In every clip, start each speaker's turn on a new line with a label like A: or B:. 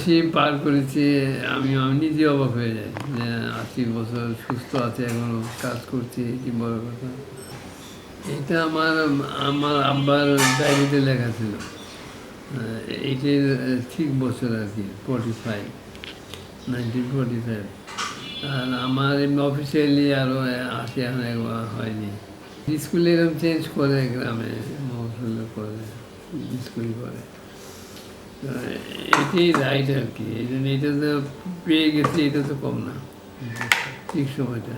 A: আশি পার করেছি, আমি আমি নিজে অবাক হয়ে যাই যে আশি বছর সুস্থ আছে, এখনও কাজ করছি, কি বড় কথা। এটা আমার আমার আব্বার ডায়েরিতে লেখা ছিল। এইটির ঠিক বছর আর কি forty five nineteen forty five আর আমার এমনি অফিসিয়ালি আরও আশি এখন একবার হয়নি। স্কুলে এরকম চেঞ্জ করে গ্রামে মহসুলে করে স্কুল করে এটাই রাইট আর কি, এই জন্য এটা তো পেয়ে গেছি, এটা তো কম না। ঠিক সময়টা।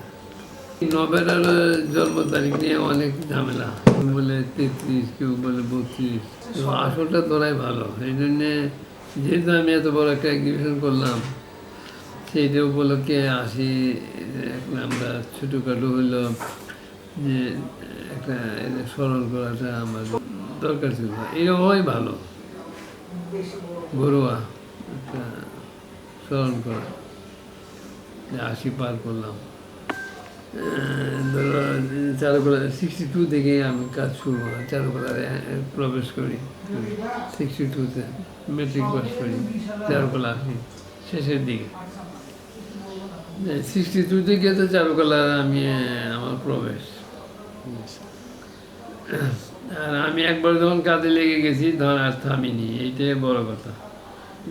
A: নবেলার জন্ম তারিখ নিয়ে অনেক ঝামেলা। বলে তেত্রিশ, কেউ বলে বত্রিশ। আসলটা তোরাই ভালো। এই জন্যে যেহেতু আমি এত বড় একটা এক্সিবিশন করলাম, সেইটা উপলক্ষে আসি আমরা ছোটোখাটো হইল যে একটা স্মরণ করাটা আমার দরকার ছিল। এরকমই ভালো। ঘরোয়া। স্মরণ করা। আশি পার করলাম। ধরো, চারুকলা সিক্সটি টু থেকে আমি কাজ শুরু করলাম চারুকলায় প্রবেশ করি। সিক্সটি টুতে মেট্রিক পাস করি। চারুকলা আসি। শেষের দিকে। সিক্সটি টু থেকে তো চারুকলার আমি আমার প্রবেশ। আর আমি একবার যখন কাজে লেগে গেছি তখন আর থামিনি এইটাই বড় কথা।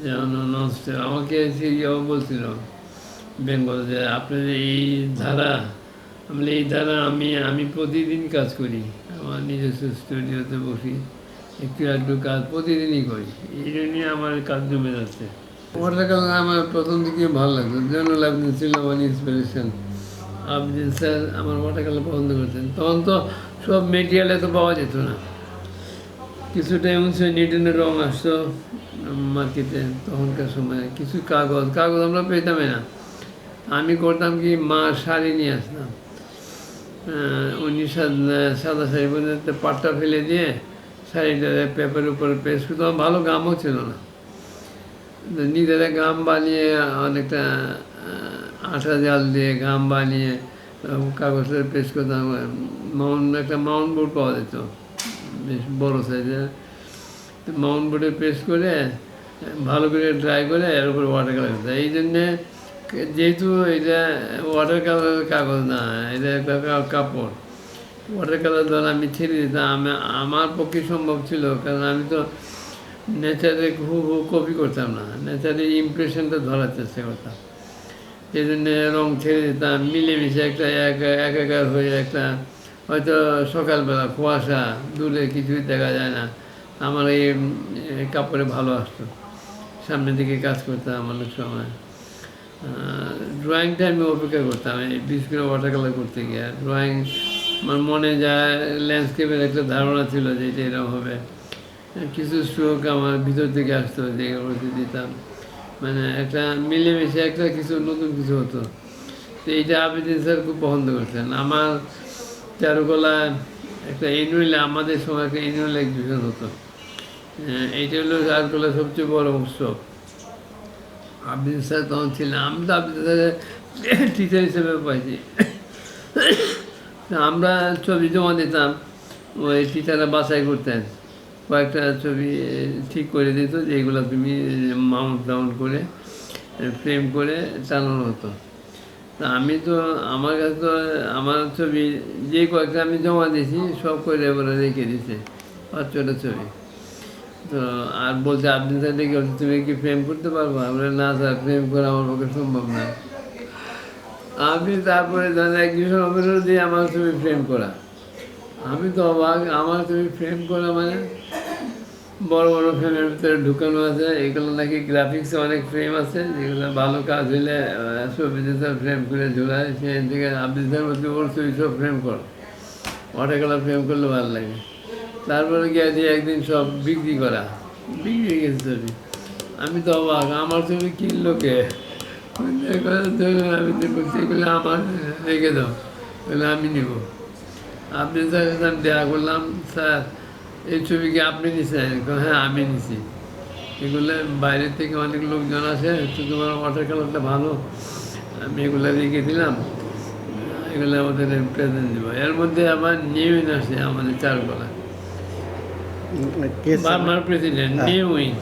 A: যেমন ননস্টপ আমাকে সিরিয়াও বলছিল, বেঙ্গল যে আপনার এই ধারা, আমি এই ধারা আমি আমি প্রতিদিন কাজ করি, আমার নিজস্ব স্টুডিওতে বসি, একটু একটু কাজ প্রতিদিনই করি। এই জন্যই আমার কাজ জমে যাচ্ছে। কালার আমার প্রথম দিকে ভালো লাগতো জন্য আবদিন ছিল আমার ইন্সপিরেশন আবদিন স্যার আমার ওয়াটার কালার পছন্দ করতেন তখন তো সব মেটেরিয়ালে তো পাওয়া যেত না। কিছুটা এমন ছিল নিউটনের রং আসতো মার্কেটে তখনকার সময়, কিছু কাগজ কাগজ আমরা পেতামই না। আমি করতাম কি, মা শাড়ি নিয়ে আসতাম। উনি সাদা শাড়ি পর্যন্ত পাটটা ফেলে দিয়ে শাড়িটা পেপারের উপরে পেস্ট করতাম ভালো গামও ছিল না। নিজেরা গাম বানিয়ে অনেকটা আঠা জাল দিয়ে গাম বানিয়ে কাগজের পেস্ট করতাম মাউন্ট, একটা মাউন্ট বোর্ড পাওয়া যেত, বেশ বড়ো সাইজের। মাউন্ট বোর্ডে পেস্ট করে, ভালো করে ড্রাই করে এর উপরে ওয়াটার কালার করতে এই জন্যে যেহেতু এটা ওয়াটার কালার কাগজ না, এটা একটা কাপড়। ওয়াটার কালার দ্বারা আমি ছেড়ে দিতাম, আমি, আমার পক্ষে সম্ভব ছিল, কারণ আমি তো নেচারে হু হু কপি করতাম না। নেচারের ইমপ্রেশনটা ধরার চেষ্টা করতাম। এই জন্য রং ছেড়ে দিতাম, মিলেমিশে একটা এক, একাকার হয়ে একটা হয়তো সকালবেলা কুয়াশা, দূরে কিছুই দেখা যায় না। আমার এই কাপড়ে ভালো আসতো। সামনের দিকে কাজ করতাম অনেক সময়। ড্রয়িংটা আমি অপেক্ষা করতাম, এই করে ওয়াটার কালার করতে গিয়ে। ড্রয়িং আমার মনে যায় ল্যান্ডস্কেপের একটা ধারণা ছিল যে এটা এরকম হবে। কিছু স্ট্রোক আমার ভিতর থেকে আসতো, যে দিতাম। মানে একটা মিলেমিশে একটা কিছু, নতুন কিছু হতো। তো এইটা আবেদিন স্যার খুব পছন্দ করতেন। আমার চারুকলা একটা এনুয়াল আমাদের সময় একটা এনুয়াল এক্সিবিশন হতো। এইটা হলো চারুকলা সবচেয়ে বড় উৎসব। আবিদ স্যার তখন ছিলেন, আমি তো আবিদ স্যারের টিচার হিসেবে পাইছি। আমরা ছবি জমা দিতাম, ওই টিচাররা বাছাই করতেন। কয়েকটা ছবি ঠিক করে দিত, যেগুলো তুমি মাউন্ট ডাউন করে ফ্রেম করে চালানো হতো। তা আমি তো, আমার কাছে তো, আমার ছবি, যে কয়েকটা আমি জমা দিয়েছি, সব করে এবারে রেখে দিছে পাঁচ ছটা ছবি। তো আর বলছে, আপনি তাহলে কি তুমি কি ফ্রেম করতে পারব? আমরা না স্যার ফ্রেম করা আমার পক্ষে সম্ভব না। আমি তারপরে ধরেন একজন অফিসার দিয়ে আমার ছবি ফ্রেম করা। আমি তো অবাক, আমার তুমি ফ্রেম করা মানে বড় বড় ফ্রেমের ভিতরে ঢুকানো আছে। এগুলো নাকি গ্রাফিক্সে অনেক ফ্রেম আছে, যেগুলো ভালো কাজ হইলে ছবিতে ফ্রেম করে ঝুলায় সেই থেকে আবৃত্তের মধ্যে ওর ছবি সব ফ্রেম কর। কালার ফ্রেম করলে ভালো লাগে। তারপরে গিয়ে দিয়ে একদিন সব বিক্রি করা। বিক্রি গেছে ছবি। আমি তো অবাক, আমার ছবি কিনলো কে? আমি তো বলছি, এগুলো আমার, রেখে দাও। বলে আমি নিব। আপনি স্যার আমি করলাম, স্যার এই ছবি কি আপনি নিছেন? হ্যাঁ আমি নিছি। এগুলো বাইরে থেকে অনেক লোকজন আসে তো তোমার ওয়াটার কালারটা ভালো? আমি এগুলো রেখে দিলাম। এগুলো আমাদের প্রেজেন্ট দেবো। এর মধ্যে আবার নিউইন আসে আমাদের চারকলা।
B: কে
A: বার্মার প্রেসিডেন্ট। নিউইন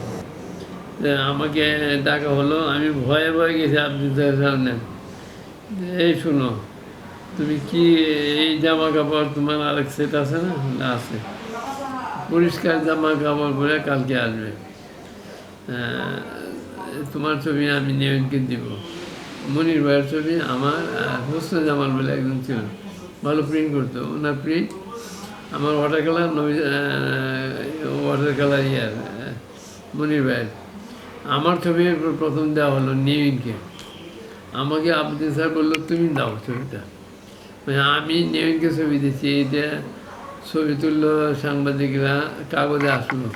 A: আমাকে ডাকা হলো আমি ভয়ে ভয়ে গেছি আব্দুল সামনে। এই শুনো তুমি কি এই জামা কাপড় তোমার আরেক সেট আছে না আছে। পরিষ্কার জামা কাপড় পরে কালকে আসবে। তোমার ছবি আমি নিয়নকে দিব। মনির ভাইয়ের ছবি আমার হোসন জামাল বলে একজন ছিল। ভালো প্রিন্ট করতো। ওনার প্রিন্ট আমার water colour Nabi water colour ইয়ার মনির ভাইয়ের। আমার ছবি প্রথম দেওয়া হলো নিউইনকে আমাকে আব্দুল স্যার বলল, তুমি দাও ছবিটা। মানে আমি নিউইনকে ছবি দিচ্ছি এইটা ছবি তুললো সাংবাদিকরা কাগজে আসলো।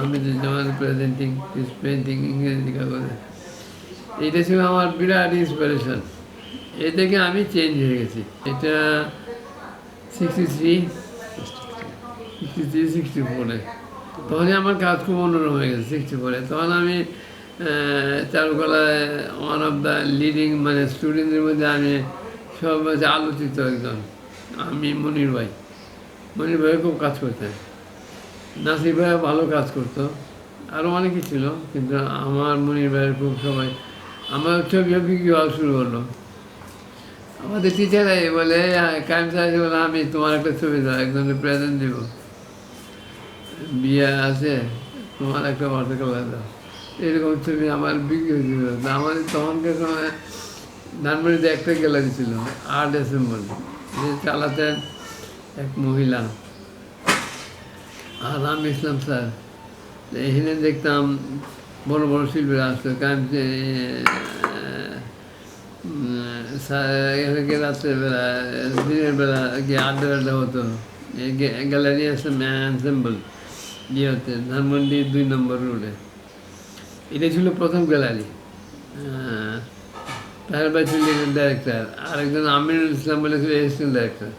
A: আমি যেমন প্রেজেন্টিং পেন্টিং ইংরেজি কাগজে। এটা ছিল আমার বিরাট ইন্সপিরেশন এ থেকে আমি চেঞ্জ হয়ে গেছি। এটা sixty three sixty three sixty ফোরে তখনই আমার কাজ খুব অন্যরকম হয়ে গেছে সিক্সটি ফোরে তখন আমি চারুকলায় ওয়ান অফ দ্য লিডিং মানে স্টুডেন্টদের মধ্যে আমি সব আলোচিত একজন, আমি মনির ভাই। মনির ভাই খুব কাজ করতেন। নাসির ভাই ভালো কাজ করতো। আরও অনেকে ছিল, কিন্তু আমার মনির ভাইয়ের খুব সবাই আমার ছবি বিক্রি হওয়া শুরু হলো। আমাদের টিচারাই বলে কাইম সাহেব বলে, আমি তোমার একটা ছবি দাও একজনের প্রেজেন্ট দিব। বিয়ে আছে, তোমার একটা কালার দাও। এরকম ছবি আমার বিক্রি হয়েছিল। আমাদের তখনকার সময় ধানবাড়িতে একটা গ্যালারি ছিল, আট ডিসেম্বর যে চালাতেন এক মহিলা। আরাম ইসলাম স্যার, এখানে দেখতাম বড় বড় শিল্পীরা আসতো। কারণ এখানে রাত্রেবেলা, দিনের বেলা গিয়ে আড্ডা আড্ডা হতো। গ্যালারি আছে অ্যান্সেম্বল ইয়ে হতে ধানমন্ডি দুই নম্বর রোডে। এটা ছিল প্রথম গ্যালারি। তার ভাই ছিল ডাইরেক্টর। আরেকজন আমিনুল ইসলাম বলে ছিল অ্যাসিস্ট্যান্ট ডাইরেক্টর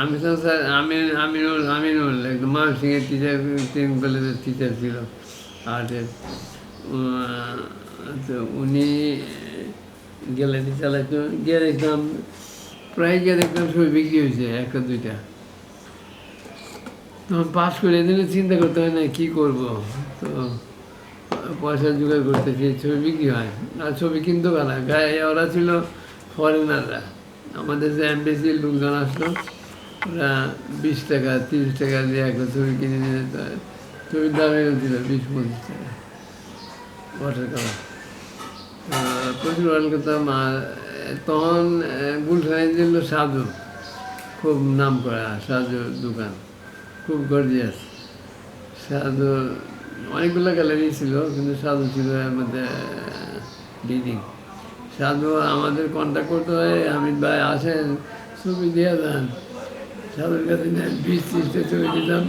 A: আমি ইসলাম স্যার আমিন আমিনুল আমিনুল, একদম ময়মনসিংহের টিচার তিন কলেজের টিচার ছিল। আর্টের তো উনি গ্যালারি চালাইতো গিয়ে দেখতাম প্রায় গিয়ে দেখতাম ছবি বিক্রি হয়েছে, একটা, দুইটা। তখন পাস করে এদিনে চিন্তা করতে হয় না, কী করব? তো পয়সা জোগাড় করতে করতেছি ছবি বিক্রি হয়। আর ছবি কিনতো কারা? গায়ে ওরা ছিল ফরেনাররা আমাদের যে এমবেসির লোকজন আসলো ওরা বিশ টাকা, তিরিশ টাকা দিয়ে একটা ছবি কিনে নিয়ে ছবির দাম এরকম ছিল বিশ, পঁচিশ টাকা। Water colour. প্রচুর অর্ডার করতাম তখন গুলশানের ছিল সাধু খুব নাম করা সাধু দোকান। খুব গর্জিয়াস সাধু অনেকগুলো গ্যালারি ছিল, কিন্তু সাধু ছিল এর মধ্যে লিডিং সাধু আমাদের কন্ট্যাক্ট করতে হয়, হামিদ ভাই আসেন, ছবি দিয়ে দেন। সাধুর কাছে বিশ ত্রিশটা ছবি দিতাম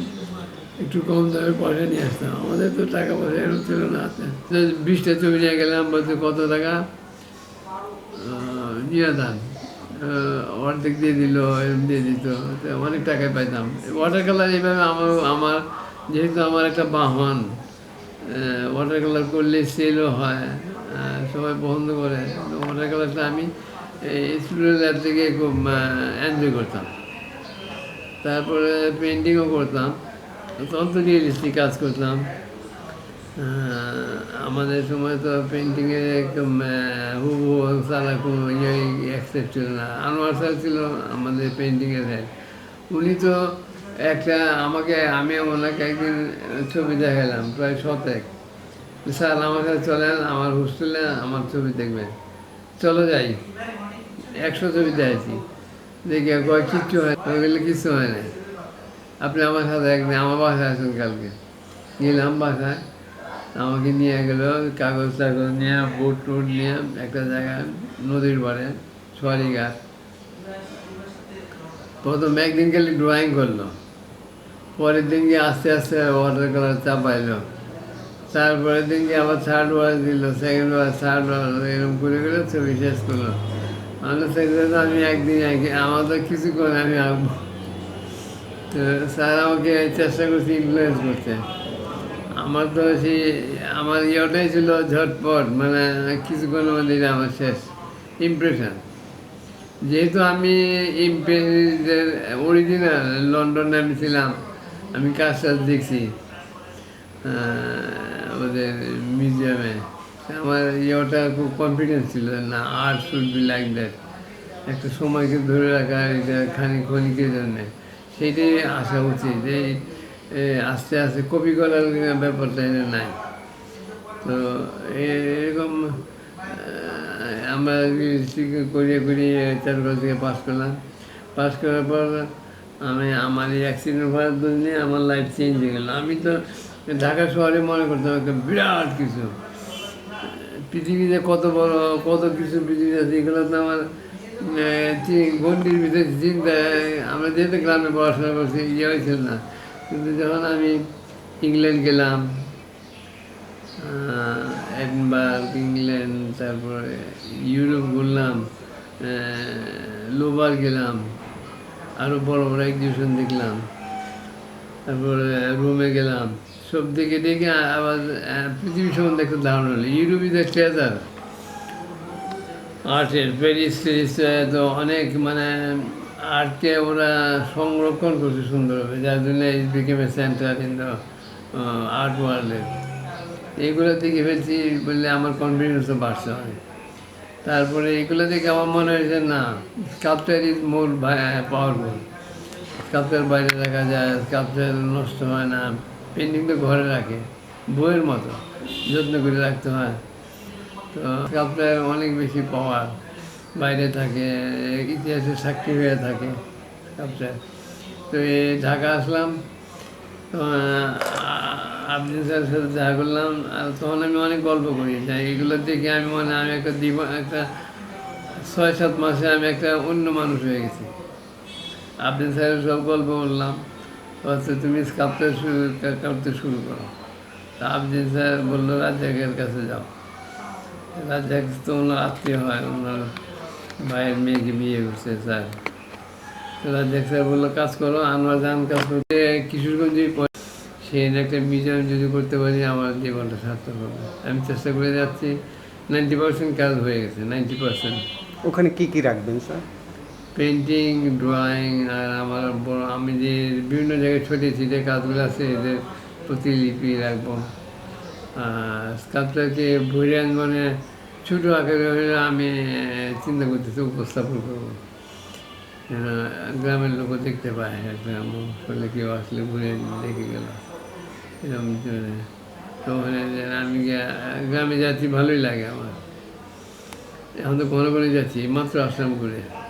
A: একটু কম দামে পয়সা নিয়ে আসতাম আমাদের তো টাকা পয়সা এরকম ছিল না বিশটা ছবি নিয়ে গেলাম বলতে কত টাকা নিয়ে আহ, অর্ধেক দিয়ে দিল এরকম দিয়ে দিত অনেক টাকায় পাইতাম ওয়াটার কালার এইভাবে আমার আমার যেহেতু আমার একটা বাহন ওয়াটার কালার করলে সেলও হয় সবাই পছন্দ করে ওয়াটার কালারটা আমি স্টুডেন্ট লাইফ থেকে খুব এনজয় করতাম তারপরে পেন্টিংও করতাম তখন তো রিয়েলিস্টিক কাজ করতাম। আমাদের সময় তো পেন্টিংয়ে একদম হুবু সারা কোনো ইয়ে অ্যাকসেপ্ট ছিল না। আনোয়ার স্যার ছিল আমাদের পেন্টিংয়ের হেড উনি তো একটা আমাকে, আমি ওনাকে একদিন ছবি দেখালাম, প্রায় শতেক। স্যার আমার কাছে চলেন, আমার হোস্টেলে আমার ছবি দেখবেন। চলো যাই। একশো ছবি দেখেছি দেখে কিচ্ছু হয় বললে কিচ্ছু হয় না। আপনি আমার সাথে একদিন আমার বাসায় আসুন কালকে। গেলাম বাসায়। আমাকে নিয়ে গেল, কাগজ টাগজ নিয়ে, বোট টোট নিয়ে, একটা জায়গায় নদীর পাড়ে সোয়ারিঘাট প্রথম একদিন খালি ড্রয়িং করল। পরের দিনকে আস্তে আস্তে ওয়াটার কালার চাপাইলো। তারপরের দিনকে আবার থার্ড ওয়ার দিল সেকেন্ড ওয়ার থার্ড ওয়ার এরকম করে করে ছবি শেষ করল। সেগুলো তো আমি একদিন আগে আমার তো কিছু করে আমি আঁকবো তো স্যার আমাকে চেষ্টা করছি ইনফ্লুয়েন্স করতে। আমার তো সেই আমার ইয়েটাই ছিল ঝটপট মানে কিছুক্ষণের মধ্যে আমার শেষ ইমপ্রেশন যেহেতু আমি ইমপ্রেসের অরিজিনাল লন্ডনে আমি ছিলাম আমি কাজ টাজ দেখছি আহ, ওদের মিউজিয়ামে আমার ইয়েটা খুব কনফিডেন্স ছিল না art should be like that একটা সময়কে ধরে রাখা, এটা খানিক ক্ষণিকের জন্যে। সেইটাই আসা উচিত। এই আস্তে আস্তে কপি করার ব্যাপারটা এটা নাই। তো এরকম আমরা করিয়ে করিয়ে চার বছর থেকে পাস করলাম। পাস করার পর আমি, আমার এই অ্যাক্সিডেন্ট হওয়ার জন্যে আমার লাইফ চেঞ্জ হয়ে গেল। আমি তো ঢাকা শহরে মনে করতাম একটা বিরাট কিছু। পৃথিবীতে কত বড়, কত কিছু পৃথিবী আছে, এগুলো তো আমার গণ্ডির ভিতরে চিন্তা আমরা যেহেতু গ্রামে পড়াশোনা করছি ইয়ে হয়েছিল না। কিন্তু যখন আমি ইংল্যান্ড গেলাম এডনবার্গ ইংল্যান্ড, তারপরে ইউরোপ ঘুরলাম লোবার গেলাম আরও বড় বড় এক্সিবিশন দেখলাম, তারপরে রোমে গেলাম। সব দেখে দেখে আবার পৃথিবী সম্বন্ধে একটা ধারণা হলো ইউরোপ ইজ ট্রেজার আর্টের, প্যারিস টেরিস তো অনেক মানে আর্টকে ওরা সংরক্ষণ করছে সুন্দরভাবে, যার জন্য it became a centre in the art ওয়ার্ল্ডে এইগুলো দেখে ফেলছি বললে আমার কনফিডেন্সও বাড়ছে হয় তারপরে এগুলো দেখে আমার মনে হয়েছে না sculpture is more powerful sculpture বাইরে রাখা যায় স্কাল্পচার নষ্ট হয় না। পেন্টিং তো ঘরে রাখে, বইয়ের মতো, যত্ন করে রাখতে হয়। তো স্কাল্পচার অনেক বেশি পাওয়ার বাইরে থাকে ইতিহাসের সাক্ষী হয়ে থাকে স্কাল্পচার তো এই ঢাকা আসলাম আপনি স্যারের সাথে দেখা করলাম, আর তখন আমি অনেক গল্প করি যে এগুলো দেখে আমি মনে আমি একটা দিব, একটা ছয় সাত মাসে আমি একটা অন্য মানুষ হয়ে গেছি। আপনি স্যারের সব গল্প বললাম। হচ্ছে তুমি স্কাপতে শুরু করতে শুরু করো। আপনি স্যার বলল, রাজ্জাকের কাছে যাও। রাজ্জাক তো ওনার আত্মীয় হয়, ওনার ভাইয়ের মেয়েকে বিয়ে করছে, স্যার। তো রাজ্জাক স্যার বলল, কাজ করো আমরা যান কাজ করতে কিশোরগঞ্জে সেই একটা মিউজিয়াম যদি করতে পারি, আমার জীবনটা সার্থক হবে। আমি চেষ্টা করে যাচ্ছি নাইনটি পার্সেন্ট কাজ হয়ে গেছে নাইনটি পার্সেন্ট
B: ওখানে কি কি রাখবেন, স্যার?
A: পেন্টিং ড্রয়িং আর আমার আমি যে বিভিন্ন জায়গায় ছড়িয়েছি যে কাজগুলো আছে, এদের প্রতিলিপি রাখব। স্কাল্পচারকে ভরে মানে ছোটো আকারে হলে আমি চিন্তা করতেছি, উপস্থাপন করব। যেন গ্রামের লোকও দেখতে পায়, গ্রাম ফলে কেউ আসলে ঘুরে দেখে গেল। এরকম মানে তো আমি গিয়ে- গ্রামে যাচ্ছি, ভালোই লাগে আমার। এখন তো ঘন ঘন যাচ্ছি, মাত্র আসলাম ঘুরে